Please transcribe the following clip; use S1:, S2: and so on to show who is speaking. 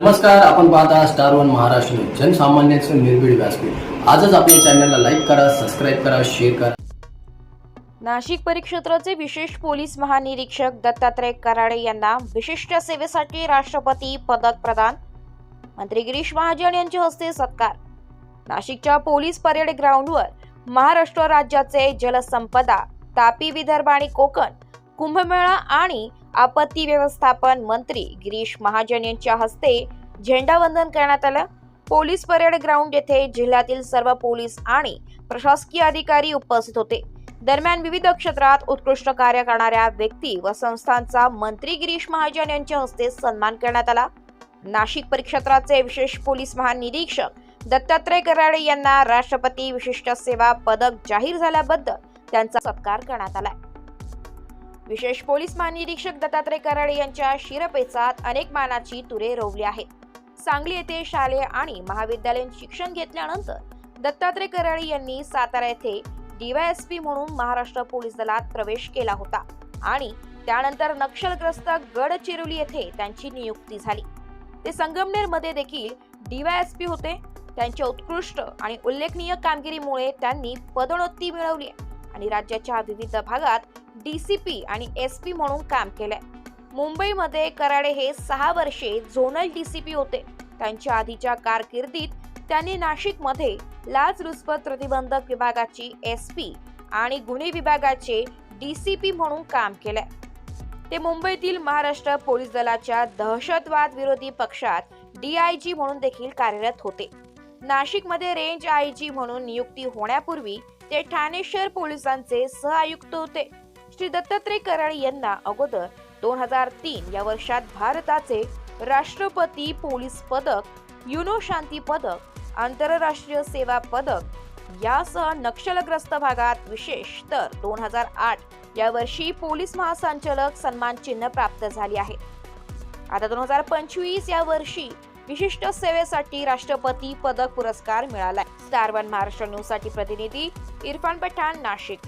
S1: नमस्कार आपण पाहता स्टार वन महाराष्ट्र न्यूज. जनसामान्यांचे निर्भीड व्यासपीठ. आजच आपल्या चॅनलला लाईक करा सबस्क्राईब करा शेअर करा.
S2: नाशिक परिक्षेत्राचे विशेष पोलीस महानिरीक्षक दत्तात्रय कराडे यांना विशिष्ट सेवेसाठी राष्ट्रपती पदक प्रदान. मंत्री गिरीश महाजन यांच्या हस्ते सत्कार. नाशिकच्या पोलीस परेड ग्राउंडवर महाराष्ट्र राज्याचे जलसंपदा तापी विदर्भ आणि कोकण कुंभमेळा आणि आपत्ती व्यवस्थापन मंत्री गिरीश महाजन यांच्या हस्ते झेंडावंदन करण्यात आलं. पोलीस परेड ग्राउंड येथे जिल्ह्यातील सर्व पोलीस आणि प्रशासकीय अधिकारी उपस्थित होते. दरम्यान विविध क्षेत्रात उत्कृष्ट कार्य करणाऱ्या व्यक्ती व संस्थांचा मंत्री गिरीश महाजन यांच्या हस्ते सन्मान करण्यात आला. नाशिक परिक्षेत्राचे विशेष पोलीस महानिरीक्षक दत्तात्रय कराडे यांना राष्ट्रपती विशिष्ट सेवा पदक जाहीर झाल्याबद्दल त्यांचा सत्कार करण्यात आलाय. विशेष पोलीस महानिरीक्षक दत्तात्रय कराडे यांच्या शिरपेचात अनेक मानाची तुरे रोवली आहेत. सांगली येथे शालेय आणि महाविद्यालयीन शिक्षण घेतल्यानंतर दत्तात्रय कराडे यांनी सातारा येथे डीवायएसपी म्हणून महाराष्ट्र पोलीस दलात प्रवेश केला होता आणि त्यानंतर नक्षलग्रस्त गडचिरोली येथे त्यांची नियुक्ती झाली. ते संगमनेरमध्ये देखील डीवायएसपी होते. त्यांच्या उत्कृष्ट आणि उल्लेखनीय कामगिरीमुळे त्यांनी पदोन्नती मिळवली आणि राज्याच्या विविध भागात डी सी पी आणि एस पी म्हणून काम केलंय. मुंबईमध्ये कराडे हे सहा वर्षे झोनल डी सी पी होते. त्यांच्या आधीच्या कारकिर्दीत त्यांनी नाशिकमध्ये लाचलुचपत प्रतिबंधक विभागाची एस पी आणि गुन्हे विभागाचे डी सी पी म्हणून काम केलंय. ते मुंबईतील महाराष्ट्र पोलीस दलाच्या दहशतवाद विरोधी पक्षात जी म्हणून देखील कार्यरत होते. नाशिकमध्ये रेंज आय जी म्हणून नियुक्ती होण्यापूर्वी ते ठाणे शहर पोलिसांचे सहआयुक्त होते. श्री दत्तात्रय कराड यांना अगोदर दोन हजार तीन या वर्षात भारताचे राष्ट्रपती पोलीस पदक युनो शांती पदक आंतरराष्ट्रीय सेवा पदक यासह नक्षलग्रस्त भागात विशेष तर दोन हजार आठ या वर्षी पोलीस महासंचालक सन्मान चिन्ह प्राप्त झाले आहे. आता दोन हजार पंचवीस या वर्षी विशिष्ट सेवेसाठी राष्ट्रपती पदक पुरस्कार मिळाला स्टार वन महाराष्ट्र न्यूजसाठी प्रतिनिधी इरफान पठाण नाशिक.